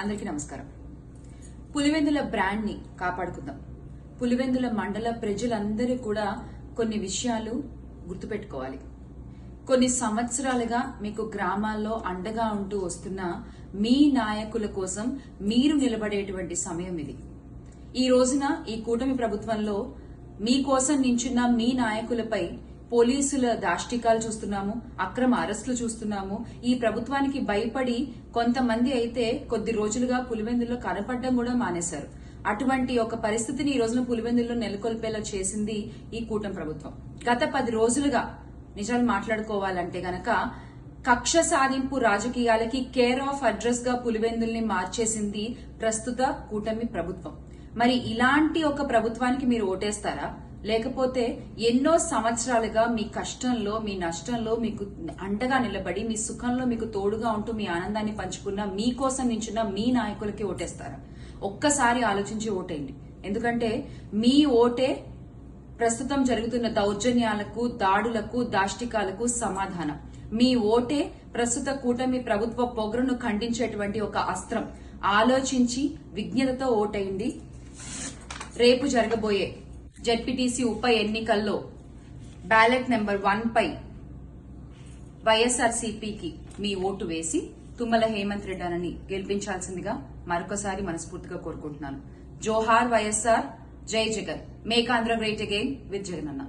అందరికీ నమస్కారం. పులివెందుల బ్రాండ్ని కాపాడుకుందాం. పులివెందుల మండల ప్రజలందరూ కూడా కొన్ని విషయాలు గుర్తుపెట్టుకోవాలి. కొన్ని సంవత్సరాలుగా మీకు గ్రామాల్లో అండగా ఉంటూ వస్తున్న మీ నాయకుల కోసం మీరు నిలబడేటువంటి సమయం ఇది. ఈ రోజున ఈ కూటమి ప్రభుత్వంలో మీకోసం నించున్న మీ నాయకులపై పోలీసుల దాష్టికాలు చూస్తున్నాము అక్రమ అరెస్టులు చూస్తున్నాము. ఈ ప్రభుత్వానికి భయపడి కొంతమంది అయితే కొద్ది రోజులుగా పులివెందుల్లో కనపడడం కూడా మానేశారు. అటువంటి ఒక పరిస్థితిని ఈ రోజున పులివెందుల్లో నెలకొల్పేలా చేసింది ఈ కూటమి ప్రభుత్వం. గత పది రోజులుగా నిజాలు మాట్లాడుకోవాలంటే గనక కక్ష సాధింపు రాజకీయాలకి కేర్ ఆఫ్ అడ్రస్గా పులివెందుల్ని మార్చేసింది ప్రస్తుత కూటమి ప్రభుత్వం. మరి ఇలాంటి ఒక ప్రభుత్వానికి మీరు ఓటేస్తారా? లేకపోతే ఎన్నో సంవత్సరాలుగా మీ కష్టంలో మీ నష్టంలో మీకు అండగా నిలబడి మీ సుఖంలో మీకు తోడుగా ఉంటూ మీ ఆనందాన్ని పంచుకున్న మీకోసం నించున్న మీ నాయకులకి ఓటేస్తారా? ఒక్కసారి ఆలోచించి ఓటేయండి. ఎందుకంటే మీ ఓటే ప్రస్తుతం జరుగుతున్న దౌర్జన్యాలకు దాడులకు దాష్టికాలకు సమాధానం. మీ ఓటే ప్రస్తుత కూటమి ప్రభుత్వ పొగరును ఖండించేటువంటి ఒక అస్త్రం. ఆలోచించి విజ్ఞతతో ఓటైంది రేపు జరగబోయే జెడ్పీటీసీ ఉప ఎన్నికల్లో బ్యాలెట్ నెంబర్ వన్ పై వైఎస్ఆర్సీపీకి మీ ఓటు వేసి తుమ్మల హేమంత్ రెడ్డి అని గెలిపించాల్సిందిగా మరొకసారి మనస్ఫూర్తిగా కోరుకుంటున్నాను. జోహార్ వైఎస్ఆర్ జై Jagan. Make Andhra great again with Jagan అన్న